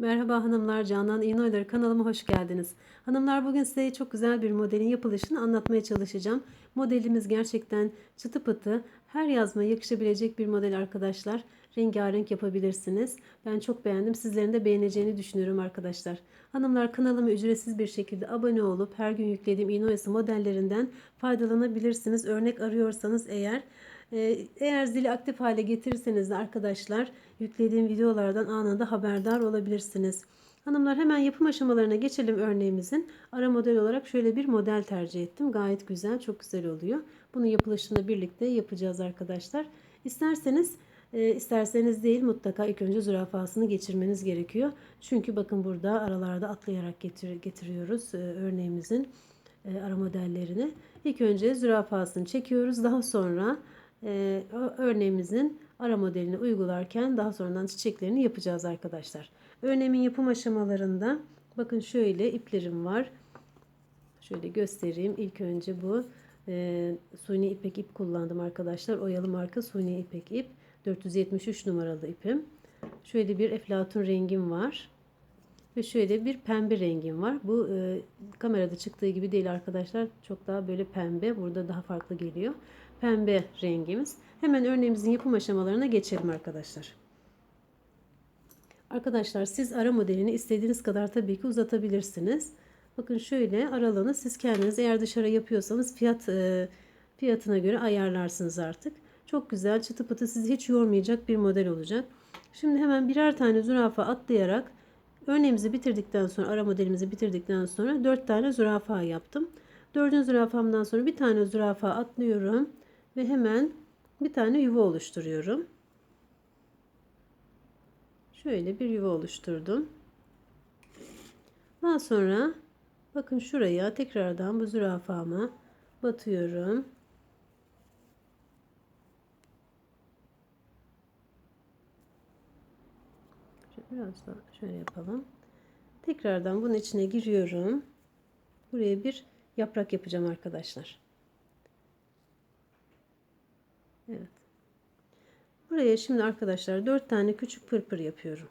Merhaba hanımlar, Canan İğneoyları kanalıma hoş geldiniz. Hanımlar bugün size çok güzel bir modelin yapılışını anlatmaya çalışacağım. Modelimiz gerçekten çıtı pıtı, her yazmaya yakışabilecek bir model arkadaşlar. Rengarenk yapabilirsiniz. Ben çok beğendim. Sizlerin de beğeneceğini düşünüyorum arkadaşlar. Hanımlar kanalıma ücretsiz bir şekilde abone olup her gün yüklediğim iğne modellerinden faydalanabilirsiniz. Örnek arıyorsanız eğer eğer zili aktif hale getirirseniz de arkadaşlar yüklediğim videolardan anında haberdar olabilirsiniz. Hanımlar hemen yapım aşamalarına geçelim örneğimizin. Ara model olarak şöyle bir model tercih ettim. Gayet güzel, çok güzel oluyor. Bunun yapılışını birlikte yapacağız arkadaşlar. İsterseniz e, isterseniz değil mutlaka ilk önce zürafasını geçirmeniz gerekiyor. Çünkü bakın burada aralarda atlayarak getir, getiriyoruz e, örneğimizin e, ara modellerini. İlk önce zürafasını çekiyoruz. Daha sonra e, örneğimizin ara modelini uygularken daha sonradan çiçeklerini yapacağız arkadaşlar. Örneğimin yapım aşamalarında bakın şöyle iplerim var. Şöyle göstereyim. İlk önce bu e, suni ipek ip kullandım arkadaşlar. Oyalı marka suni ipek ip. 473 numaralı ipim. Şöyle bir eflatun rengim var. Ve şöyle bir pembe rengim var. Bu e, kamerada çıktığı gibi değil arkadaşlar. Çok daha böyle pembe. Burada daha farklı geliyor pembe rengimiz. Hemen örneğimizin yapım aşamalarına geçelim arkadaşlar. Arkadaşlar siz ara modelini istediğiniz kadar tabii ki uzatabilirsiniz. Bakın şöyle aralığını siz kendiniz eğer dışarı yapıyorsanız fiyat e, fiyatına göre ayarlarsınız artık. Çok güzel çıtı pıtı sizi hiç yormayacak bir model olacak. Şimdi hemen birer tane zürafa atlayarak örneğimizi bitirdikten sonra ara modelimizi bitirdikten sonra 4 tane zürafa yaptım. Dördüncü zürafamdan sonra bir tane zürafa atlıyorum ve hemen bir tane yuva oluşturuyorum. Şöyle bir yuva oluşturdum. Daha sonra bakın şuraya tekrardan bu zürafama batıyorum. Biraz şöyle yapalım. Tekrardan bunun içine giriyorum. Buraya bir yaprak yapacağım arkadaşlar. Evet. Buraya şimdi arkadaşlar 4 tane küçük pırpır yapıyorum.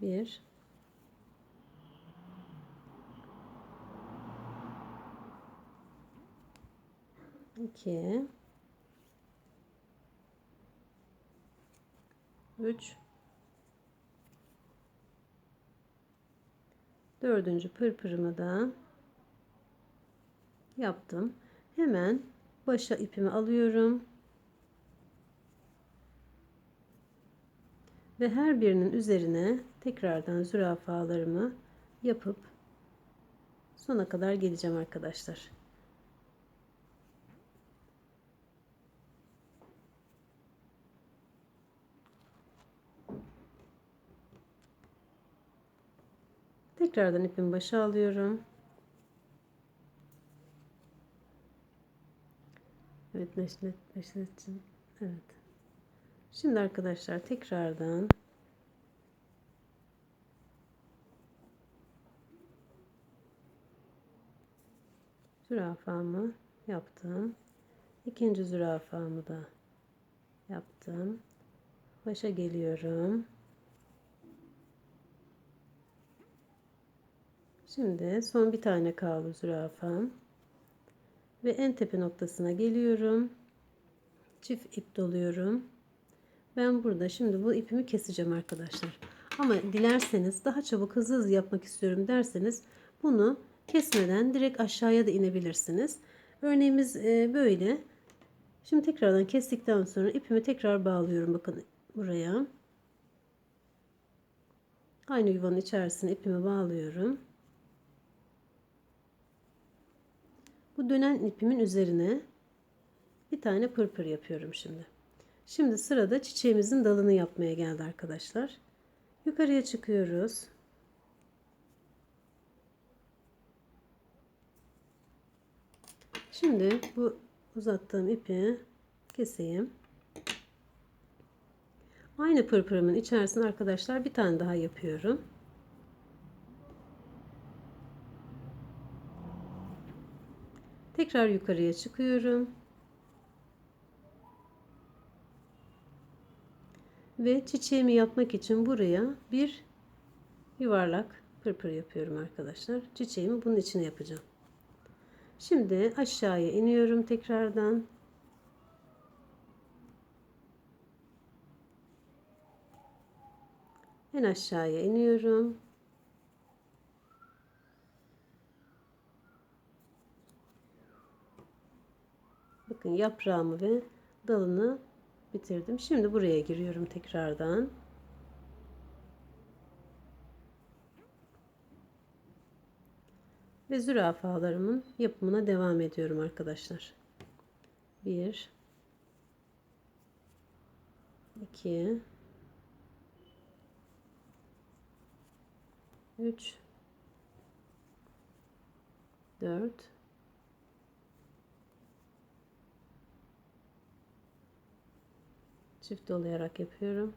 Bir. iki, Üç. Dördüncü pırpırımı da yaptım. Hemen başa ipimi alıyorum. Ve her birinin üzerine tekrardan zürafalarımı yapıp sona kadar geleceğim arkadaşlar. Tekrardan ipimi başa alıyorum. Evet Neşret, Neşret'cim. Evet. Şimdi arkadaşlar tekrardan zürafamı yaptım. İkinci zürafamı da yaptım. Başa geliyorum. Şimdi son bir tane kaldı zürafam ve en tepe noktasına geliyorum. Çift ip doluyorum. Ben burada şimdi bu ipimi keseceğim arkadaşlar. Ama dilerseniz daha çabuk hızlı hızlı yapmak istiyorum derseniz bunu kesmeden direkt aşağıya da inebilirsiniz. Örneğimiz e, böyle. Şimdi tekrardan kestikten sonra ipimi tekrar bağlıyorum. Bakın buraya. Aynı yuvanın içerisine ipimi bağlıyorum. Bu dönen ipimin üzerine bir tane pırpır yapıyorum şimdi. Şimdi sırada çiçeğimizin dalını yapmaya geldi arkadaşlar. Yukarıya çıkıyoruz. Şimdi bu uzattığım ipi keseyim. Aynı pırpırımın içerisine arkadaşlar bir tane daha yapıyorum. Tekrar yukarıya çıkıyorum. Ve çiçeğimi yapmak için buraya bir yuvarlak pırpır yapıyorum arkadaşlar. Çiçeğimi bunun içine yapacağım. Şimdi aşağıya iniyorum tekrardan. En aşağıya iniyorum. Bakın yaprağımı ve dalını bitirdim. Şimdi buraya giriyorum tekrardan. Ve zürafalarımın yapımına devam ediyorum arkadaşlar. 1 2 3 4 çift dolayarak yapıyorum.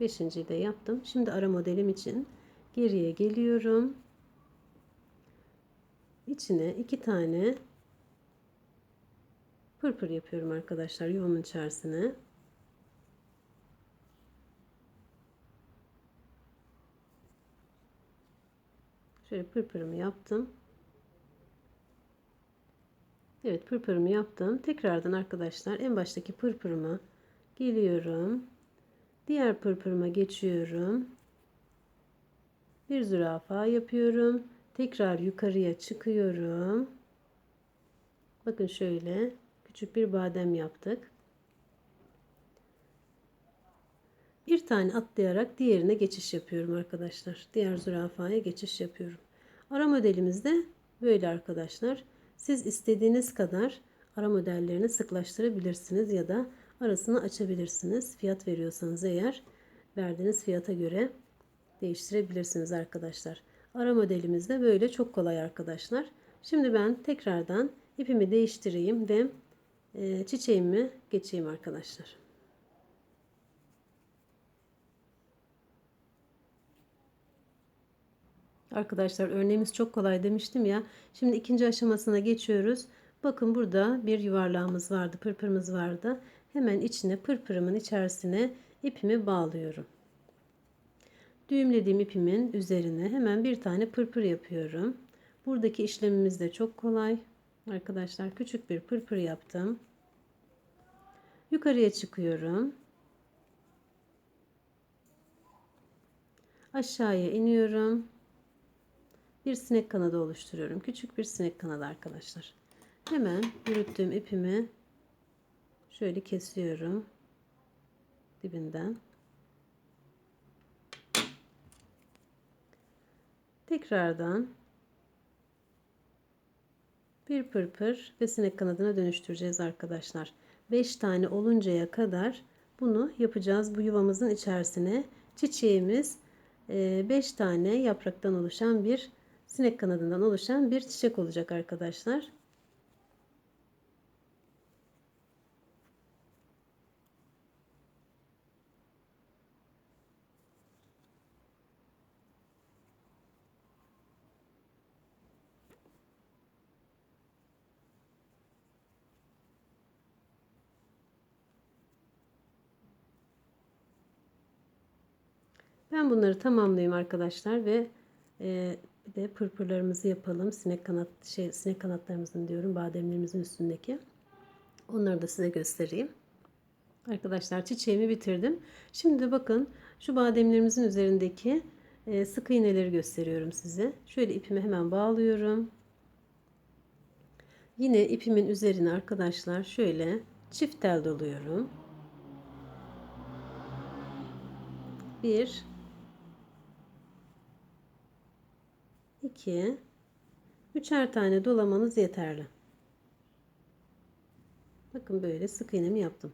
Beşinciyi de yaptım. Şimdi ara modelim için geriye geliyorum. İçine iki tane pırpır yapıyorum arkadaşlar yuvamın içerisine. Şöyle pırpırımı yaptım. Evet pırpırımı yaptım. Tekrardan arkadaşlar en baştaki pırpırıma geliyorum. Diğer pırpırıma geçiyorum. Bir zürafa yapıyorum. Tekrar yukarıya çıkıyorum. Bakın şöyle küçük bir badem yaptık. Bir tane atlayarak diğerine geçiş yapıyorum arkadaşlar. Diğer zürafaya geçiş yapıyorum. Ara modelimiz de böyle arkadaşlar. Siz istediğiniz kadar ara modellerini sıklaştırabilirsiniz ya da arasını açabilirsiniz. Fiyat veriyorsanız eğer verdiğiniz fiyata göre değiştirebilirsiniz arkadaşlar. Ara modelimiz de böyle çok kolay arkadaşlar. Şimdi ben tekrardan ipimi değiştireyim ve e, çiçeğimi geçeyim arkadaşlar. Arkadaşlar örneğimiz çok kolay demiştim ya. Şimdi ikinci aşamasına geçiyoruz. Bakın burada bir yuvarlağımız vardı, pırpırımız vardı. Hemen içine pırpırımın içerisine ipimi bağlıyorum. Düğümlediğim ipimin üzerine hemen bir tane pırpır yapıyorum. Buradaki işlemimiz de çok kolay. Arkadaşlar küçük bir pırpır yaptım. Yukarıya çıkıyorum. Aşağıya iniyorum bir sinek kanadı oluşturuyorum. Küçük bir sinek kanadı arkadaşlar. Hemen yürüttüğüm ipimi şöyle kesiyorum dibinden. Tekrardan bir pırpır ve sinek kanadına dönüştüreceğiz arkadaşlar. 5 tane oluncaya kadar bunu yapacağız. Bu yuvamızın içerisine çiçeğimiz 5 tane yapraktan oluşan bir sinek kanadından oluşan bir çiçek olacak arkadaşlar. Ben bunları tamamlayayım arkadaşlar ve bir de pırpırlarımızı yapalım. Sinek kanat şey sinek kanatlarımızın diyorum bademlerimizin üstündeki. Onları da size göstereyim. Arkadaşlar çiçeğimi bitirdim. Şimdi bakın şu bademlerimizin üzerindeki e, sık iğneleri gösteriyorum size. Şöyle ipimi hemen bağlıyorum. Yine ipimin üzerine arkadaşlar şöyle çift tel doluyorum. Bir 2 üçer tane dolamanız yeterli. Bakın böyle sık iğnemi yaptım.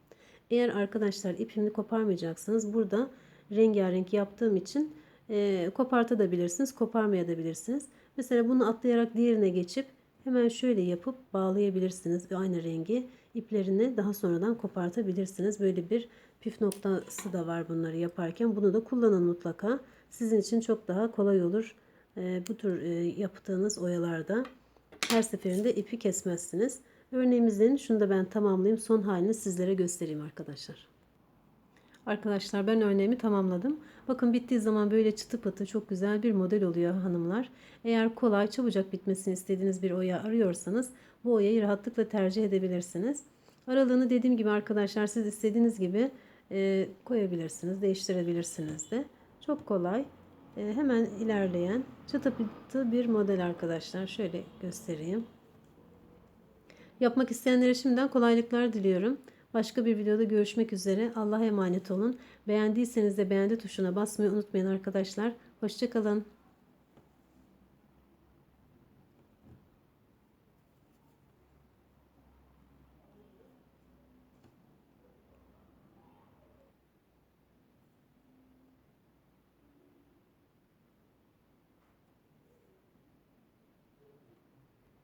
Eğer arkadaşlar ipimi koparmayacaksınız burada rengarenk yaptığım için e, kopartabilirsiniz, koparmayabilirsiniz. Mesela bunu atlayarak diğerine geçip hemen şöyle yapıp bağlayabilirsiniz. Aynı rengi iplerini daha sonradan kopartabilirsiniz. Böyle bir püf noktası da var bunları yaparken. Bunu da kullanın mutlaka. Sizin için çok daha kolay olur. Ee, bu tür e, yaptığınız oyalarda her seferinde ipi kesmezsiniz. Örneğimizin şunu da ben tamamlayayım. Son halini sizlere göstereyim arkadaşlar. Arkadaşlar ben örneğimi tamamladım. Bakın bittiği zaman böyle çıtı pıtı çok güzel bir model oluyor hanımlar. Eğer kolay çabucak bitmesini istediğiniz bir oya arıyorsanız bu oyayı rahatlıkla tercih edebilirsiniz. Aralığını dediğim gibi arkadaşlar siz istediğiniz gibi e, koyabilirsiniz, değiştirebilirsiniz de. Çok kolay. E, hemen ilerleyen çıtı pıtı bir model arkadaşlar. Şöyle göstereyim. Yapmak isteyenlere şimdiden kolaylıklar diliyorum. Başka bir videoda görüşmek üzere. Allah'a emanet olun. Beğendiyseniz de beğendi tuşuna basmayı unutmayın arkadaşlar. Hoşçakalın.